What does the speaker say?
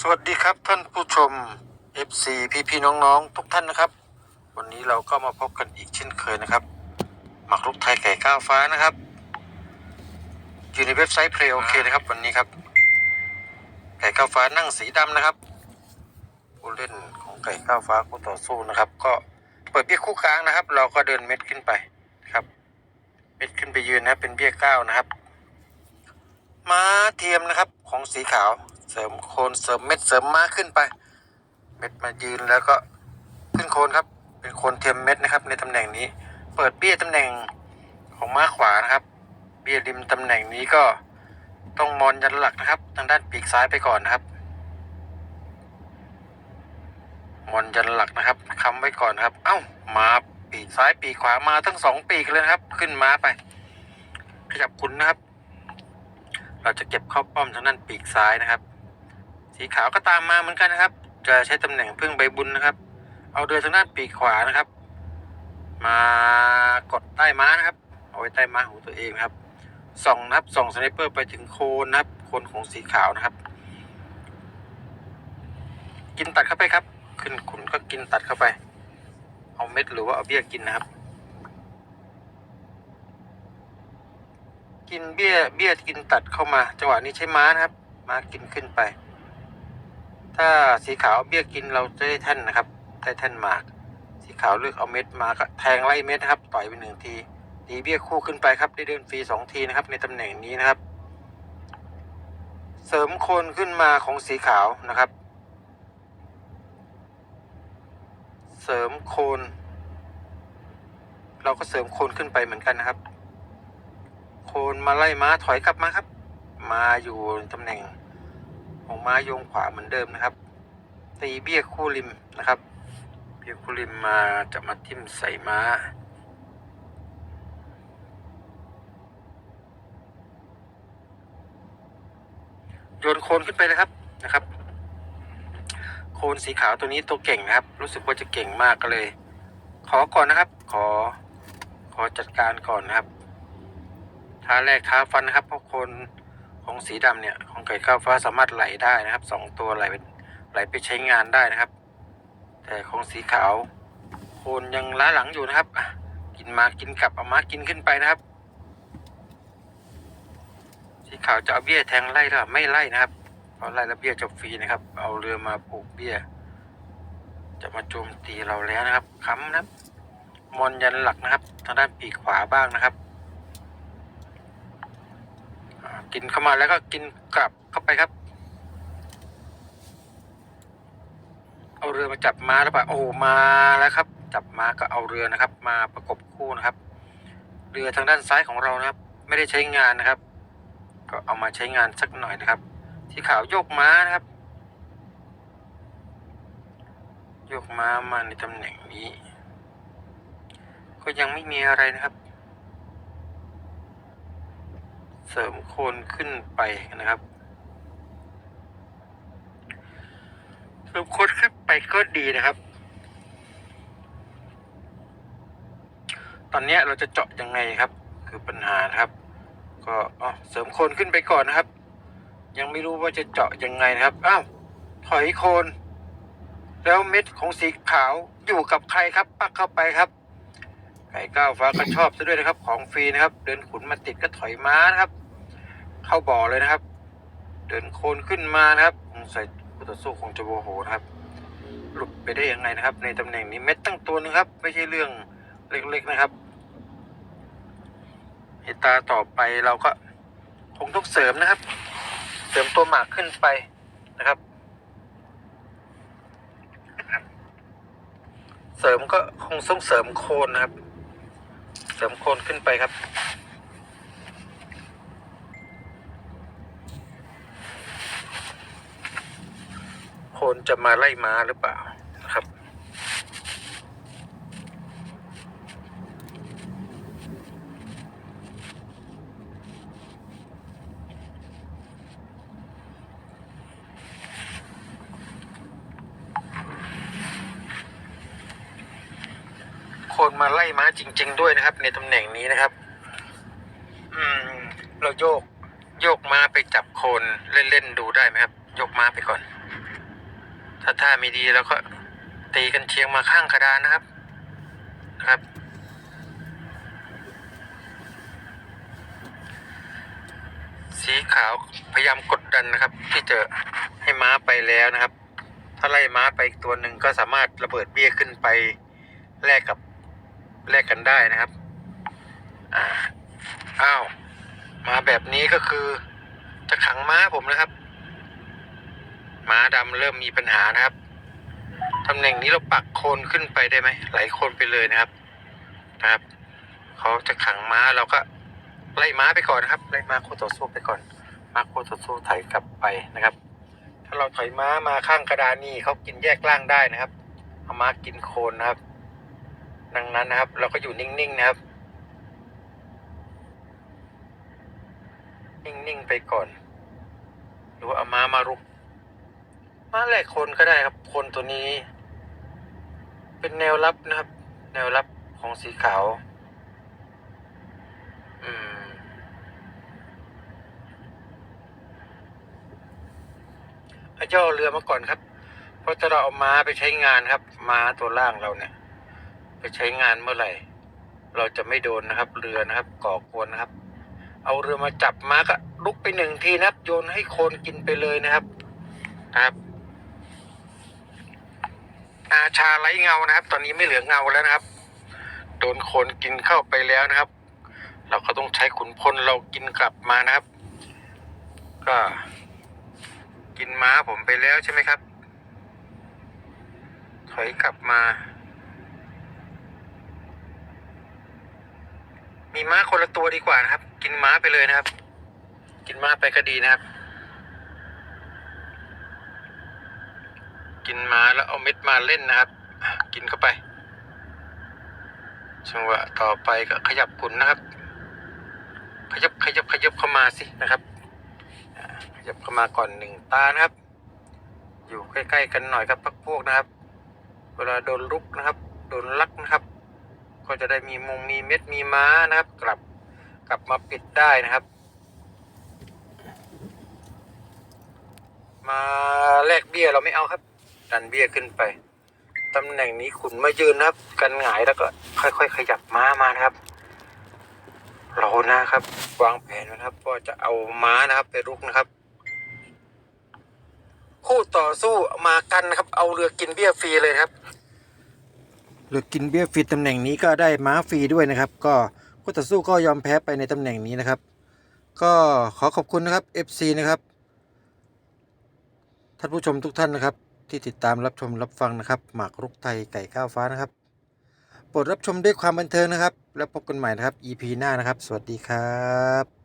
สวัสดีครับท่านผู้ชม FC พี่พี่ๆน้องๆ ทุกท่านนะครับ วันนี้เราก็มาพบกันอีกเช่นเคยนะครับ หมักลุกไทยไก่ก้าวฟ้านะครับ อยู่ในเว็บไซต์เพลโอเคนะครับ วันนี้ครับ ไก่ก้าวฟ้านั่งสีดำนะครับผู้เล่นของไก่ก้าวฟ้าคู่ต่อสู้นะครับ ก็เปิดเบี้ยคู่กลางนะครับ เราก็เดินเม็ดขึ้นไปครับ เม็ดขึ้นไปยืนนะเป็นเบี้ยเก้านะครับ ม้าเทียมนะครับของสีขาว เสริมโคนเสริมเม็ดเสริมม้าขึ้นไป เม็ดมายืนแล้วก็ขึ้นโคนครับ เป็นโคนเทียมเม็ดนะครับ ในตำแหน่งนี้ เปิดเบี้ยตำแหน่งของม้าขวานะครับ เบี้ยริมตำแหน่งนี้ก็ต้องมอนยันหลักนะครับ ทางด้านปีกซ้ายไปก่อนนะครับ มอนยันหลักนะครับค้ำไว้ก่อนครับ เอ้ามาปีกซ้ายปีกขวามาทั้งสองปีกเลยนะครับ ขึ้นม้าไป ขยับคุณนะครับ เราจะเก็บเข้าป้อมทางด้านปีกซ้ายนะครับ สีขาวก็ตามมาเหมือนกันนะครับ จะใช้ตำแหน่งพึ่งใบบุญนะครับ เอาเรือทางด้านปีกขวานะครับ มากดใต้ม้านะครับ เอาไว้ใต้ม้าของตัวเองนะครับส่องนะครับส่องสไนเปอร์ไปถึงโคนนะครับโคนของสีขาวนะครับ กินตัดเข้าไปครับ ขึ้นขุนก็กินตัดเข้าไป เอาเม็ดหรือว่าเอาเบี้ยกินนะครับ กินเบี้ยเบี้ยกินตัดเข้ามา จังหวะนี้ใช้ม้านะครับ ม้ากินขึ้นไป ถ้าสีขาวเบี้ยกินเราจะได้แท่นนะครับได้แท่นหมาก สีขาวเลือกเอาเม็ดมาก็แทงไล่เม็ดนะครับ ต่อยไปหนึ่งทีตีเบี้ยคู่ขึ้นไปครับได้เดินฟรีสองทีนะครับ ในตำแหน่งนี้นะครับ เสริมโคนขึ้นมาของสีขาวนะครับ เสริมโคน เราก็เสริมโคนขึ้นไปเหมือนกันนะครับ โคนมาไล่ม้าถอยกลับมาครับ มาอยู่ตำแหน่ง ของม้าโยงขวาเหมือนเดิมนะครับ ตีเบี้ยคู่ริมนะครับ เบี้ยคู่ริมมาจะมาทิ่มใส่ม้า โยนโคนขึ้นไปเลยครับนะครับ โคนสีขาวตัวนี้ตัวเก่งนะครับ รู้สึกว่าจะเก่งมากก็เลย ขอก่อนนะครับ ขอขอจัดการก่อนนะครับท้าแรกท้าฟันนะครับเพราะคน ของสีดำเนี่ยของไก่ข้าวฟ้าสามารถไหลได้นะครับสองตัวไหลไปไหลไปใช้งานได้นะครับ แต่ของสีขาวโคนยังล้าหลังอยู่นะครับ กินมากินกลับเอามากินขึ้นไปนะครับ สีขาวจะเอาเบี้ยแทงไล่หรือเปล่าไม่ไล่นะครับเพราะไล่แล้วเบี้ยจะฟรีนะครับ เอาเรือมาผูกเบี้ย จะมาโจมตีเราแล้วนะครับค้ำนะครับมอนยันหลักนะครับ ทางด้านปีกขวาบ้างนะครับ กินเข้ามาแล้วก็กินกลับเข้าไปครับ เอาเรือมาจับม้าแล้วปะโอ้มาแล้วครับ จับม้าก็เอาเรือนะครับ มาประกบคู่นะครับ เรือทางด้านซ้ายของเรานะครับ ไม่ได้ใช้งานนะครับ ก็เอามาใช้งานสักหน่อยนะครับ ที่ขาวโยกม้านะครับ โยกม้ามาในตำแหน่งนี้ ก็ยังไม่มีอะไรนะครับ เสริมโคนขึ้นไปนะครับ เสริมโคนขึ้นไปก็ดีนะครับ ตอนนี้เราจะเจาะยังไงครับ คือปัญหานะครับ ก็อ๋อเสริมโคนขึ้นไปก่อนนะครับ ยังไม่รู้ว่าจะเจาะยังไงนะครับอ้าวถอยโคน แล้วเม็ดของสีขาวอยู่กับใครครับ ปักเข้าไปครับ ไก่ก้าวฟ้าก็ชอบซะด้วยนะครับ ของฟรีนะครับ เดินขุนมาติดก็ถอยม้านะครับ เข้าบ่อเลยนะครับ เดินโคนขึ้นมานะครับสงสัยคู่ต่อสู้คงจะโมโหนะครับ หลุดไปได้ยังไงนะครับ ในตำแหน่งนี้เม็ดตั้งตัวนึงครับ ไม่ใช่เรื่องเล็กๆนะครับเหตุตาต่อไปเราก็คงต้องเสริมนะครับ เสริมตัวหมากขึ้นไปนะครับ เสริมก็คงต้องเสริมโคนนะครับ เสริมโคนขึ้นไปครับ โคนจะมาไล่ม้าหรือเปล่านะ คนมาไล่ม้าจริง ๆ ด้วยนะครับ ในตำแหน่งนี้นะครับ อืม เราโยก โยกม้าไปจับโคนเล่นๆดูได้ไหมครับโยกม้าไปก่อน ถ้าท่าไม่ดีเราก็ตีกันเชียงมาข้างกระดานนะครับ นะครับ สีขาวพยายามกดดันนะครับ ที่จะให้ม้าไปแล้วนะครับ ถ้าไล่ม้าไปอีกตัวหนึ่งก็สามารถระเบิดเบี้ยขึ้นไปแลกกับ แลกกันได้นะครับ อ่าอ้าว มาแบบนี้ก็คือ จะขังม้าผมนะครับ ม้าดำเริ่มมีปัญหานะครับตำแหน่งนี้เราปักโคนขึ้นไปได้ไหมไหลโคนไปเลยนะครับ นะครับเขาจะขังม้าเราก็ไล่ม้าไปก่อนนะครับ ไล่ม้าโคต่อสู้ไปก่อน ม้าโคต่อสู้ไถกลับไปนะครับ ถ้าเราถอยม้ามาข้างกระดานนี่เขากินแยกล่างได้นะครับเอาม้ากินโคนนะครับ ดังนั้นนะครับ เราก็อยู่นิ่งๆนะครับ นิ่งๆไปก่อน หรือว่าเอามามารุกมาแหลกคนก็ได้ครับ คนตัวนี้ เป็นแนวรับนะครับ แนวรับของสีขาว อืมให้ย่อเรือมาก่อนครับ เพราะถ้าเราเอาม้าไปใช้งานครับ ม้าตัวล่างเราเนี่ย ไปใช้งานเมื่อไหร่ เราจะไม่โดนนะครับ เรือนะครับ ก่อกวนนะครับ เอาเรือมาจับม้าก็ลุกไปหนึ่งทีนะครับ โยนให้โคนกินไปเลยนะครับนะครับอาชาไร้เงานะครับ ตอนนี้ไม่เหลือเงาแล้วนะครับ โดนโคนกินเข้าไปแล้วนะครับ เราก็ต้องใช้ขุนพลเรากินกลับมานะครับ ก็กินม้าผมไปแล้วใช่ไหมครับ ถอยกลับมา มีม้าคนละตัวดีกว่านะครับ กินม้าไปเลยนะครับ กินม้าไปก็ดีนะครับ กินม้าแล้วเอาเม็ดมาเล่นนะครับ กินเข้าไปจังหวะต่อไปก็ขยับขุนนะครับ ขยับขยับขยับเข้ามาสินะครับ ขยับเข้ามาก่อนหนึ่งตานะครับ อยู่ใกล้ๆกันหน่อยครับพักพวกนะครับ เวลาโดนลุกนะครับ โดนลักนะครับ ก็จะได้มีมุมมีเม็ดมีม้านะครับ กลับกลับมาปิดได้นะครับ มาแลกเบี้ยเราไม่เอาครับ ดันเบี้ยขึ้นไปตำแหน่งนี้ขุนมายืนนะครับ กันหงายแล้วก็ค่อย ๆ ขยับม้ามานะครับ เรานะครับ วางแผนนะครับว่าจะเอาม้านะครับ ไปรุกนะครับ คู่ต่อสู้มากันนะครับ เอาเรือกินเบี้ยฟรีเลยครับ รือกินเบี้ยฟรีตำแหน่งนี้ก็ได้ม้าฟรีด้วยนะครับ ก็คู่ต่อสู้ก็ยอมแพ้ไปในตำแหน่งนี้นะครับ ก็ขอขอบคุณนะครับ FC นะครับท่านผู้ชมทุกท่านนะครับ ที่ติดตามรับชมรับฟังนะครับ หมากรุกไทยไก่ก้าวฟ้านะครับโปรดรับชมด้วยความบันเทิงนะครับ แล้วพบกันใหม่นะครับ EP หน้านะครับ สวัสดีครับ